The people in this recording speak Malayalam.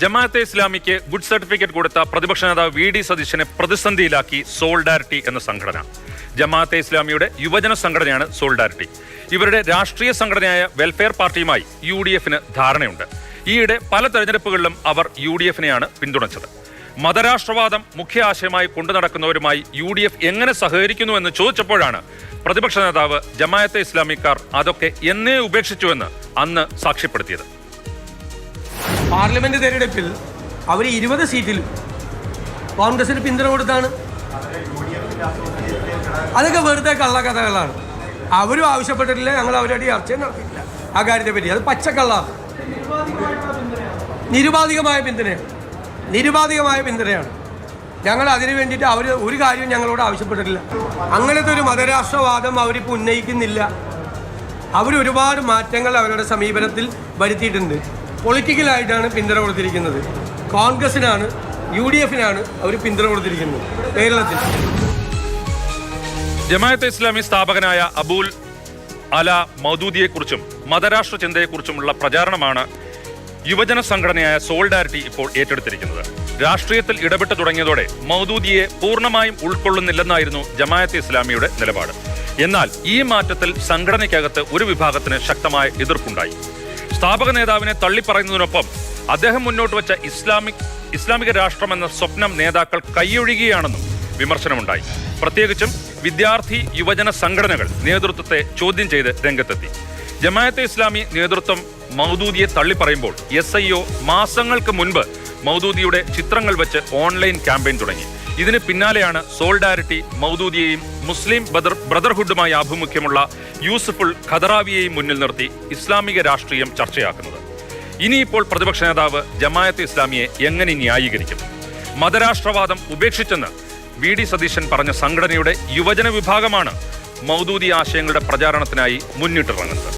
ജമാഅത്തെ ഇസ്ലാമിക്ക് ഗുഡ് സർട്ടിഫിക്കറ്റ് കൊടുത്ത പ്രതിപക്ഷ നേതാവ് വി ഡി സതീശനെ പ്രതിസന്ധിയിലാക്കി സോൾഡാരിറ്റി എന്ന സംഘടന. ജമാഅത്തെ ഇസ്ലാമിയുടെ യുവജന സംഘടനയാണ് സോൾഡാരിറ്റി. ഇവരുടെ രാഷ്ട്രീയ സംഘടനയായ വെൽഫെയർ പാർട്ടിയുമായി യു ഡി എഫിന് ധാരണയുണ്ട്. ഈയിടെ പല തെരഞ്ഞെടുപ്പുകളിലും അവർ യു ഡി എഫിനെയാണ് പിന്തുണച്ചത്. മതരാഷ്ട്രവാദം മുഖ്യ ആശയമായി കൊണ്ടു നടക്കുന്നവരുമായി യു ഡി എഫ് എങ്ങനെ സഹകരിക്കുന്നു എന്ന് ചോദിച്ചപ്പോഴാണ് പ്രതിപക്ഷ നേതാവ് ജമാഅത്തെ ഇസ്ലാമിക്കാർ അതൊക്കെ എന്നേ ഉപേക്ഷിച്ചുവെന്ന് അന്ന് സാക്ഷ്യപ്പെടുത്തിയത്. പാർലമെന്റ് തെരഞ്ഞെടുപ്പിൽ അവർ ഇരുപത് സീറ്റിൽ കോൺഗ്രസിന് പിന്തുണ കൊടുത്താണ്. അതൊക്കെ വെറുതെ കള്ള കഥകളാണ്. അവരും ആവശ്യപ്പെട്ടിട്ടില്ല ഞങ്ങൾ അവരുടെ ചർച്ചയും നടത്തിയില്ല ആ കാര്യത്തെ പറ്റി. അത് പച്ചക്കള്ളാണ് നിരുപാധികമായ പിന്തുണയാണ്. നിരുപാധികമായ പിന്തുണയാണ്. ഞങ്ങൾ അതിനു വേണ്ടിയിട്ട് അവർ ഒരു കാര്യവും ഞങ്ങളോട് ആവശ്യപ്പെട്ടിട്ടില്ല. അങ്ങനത്തെ ഒരു മതരാഷ്ട്രവാദം അവരിപ്പോൾ ഉന്നയിക്കുന്നില്ല. അവരൊരുപാട് മാറ്റങ്ങൾ അവരുടെ സമീപനത്തിൽ വരുത്തിയിട്ടുണ്ട്. പൊളിറ്റിക്കലായിട്ടാണ് പിന്തുണ കൊടുത്തിരിക്കുന്നത്. കോൺഗ്രസിനാണ് യു ഡി എഫിനാണ് അവർ പിന്തുണ കൊടുത്തിരിക്കുന്നത്. കേരളത്തിൽ. ജമാഅത്തെ ഇസ്ലാമി സ്ഥാപകനായ അബൂൽ അല മൗദൂദിയെക്കുറിച്ചും മതരാഷ്ട്ര ചിന്തയെക്കുറിച്ചുമുള്ള പ്രചാരണമാണ് യുവജന സംഘടനയായ സോൾഡാരിറ്റി ഇപ്പോൾ ഏറ്റെടുത്തിരിക്കുന്നത്. രാഷ്ട്രീയത്തിൽ ഇടപെട്ട് തുടങ്ങിയതോടെ മൗദൂദിയെ പൂർണമായും ഉൾക്കൊള്ളുന്നില്ലെന്നായിരുന്നു ജമാഅത്തെ ഇസ്ലാമിയുടെ നിലപാട്. എന്നാൽ ഈ മാറ്റത്തിൽ സംഘടനയ്ക്കകത്ത് ഒരു വിഭാഗത്തിന് ശക്തമായ എതിർപ്പുണ്ടായി. സ്ഥാപക നേതാവിനെ തള്ളിപ്പറയുന്നതിനൊപ്പം അദ്ദേഹം മുന്നോട്ട് വെച്ച ഇസ്ലാമിക് ഇസ്ലാമിക രാഷ്ട്രമെന്ന സ്വപ്നം നേതാക്കൾ കൈയൊഴുകിയാണെന്നും വിമർശനമുണ്ടായി. പ്രത്യേകിച്ചും വിദ്യാർത്ഥി യുവജന സംഘടനകൾ നേതൃത്വത്തെ ചോദ്യം ചെയ്ത് രംഗത്തെത്തി. ജമാഅത്തെ ഇസ്ലാമി നേതൃത്വം മൗദൂദിയെ തള്ളിപ്പറയുമ്പോൾ എസ് ഐ ഒ മാസങ്ങൾക്ക് മുൻപ് മൗദൂദിയുടെ ചിത്രങ്ങൾ വെച്ച് ഓൺലൈൻ ക്യാമ്പയിൻ തുടങ്ങി. ഇതിന് പിന്നാലെയാണ് സോൾഡാരിറ്റി മൗദൂദിയെയും മുസ്ലിം ബ്രദർഹുഡുമായി ആഭിമുഖ്യമുള്ള യൂസഫുൾ ഖദറാവിയെയും മുന്നിൽ നിർത്തി ഇസ്ലാമിക രാഷ്ട്രീയം ചർച്ചയാക്കുന്നത്. ഇനിയിപ്പോൾ പ്രതിപക്ഷ നേതാവ് ജമായത്ത് ഇസ്ലാമിയെ എങ്ങനെ ന്യായീകരിക്കും? മതരാഷ്ട്രവാദം ഉപേക്ഷിച്ചെന്ന് വി ഡി സതീശൻ പറഞ്ഞ സംഘടനയുടെ യുവജന വിഭാഗമാണ് മൗദൂദി ആശയങ്ങളുടെ പ്രചാരണത്തിനായി മുന്നിട്ടിറങ്ങുന്നത്.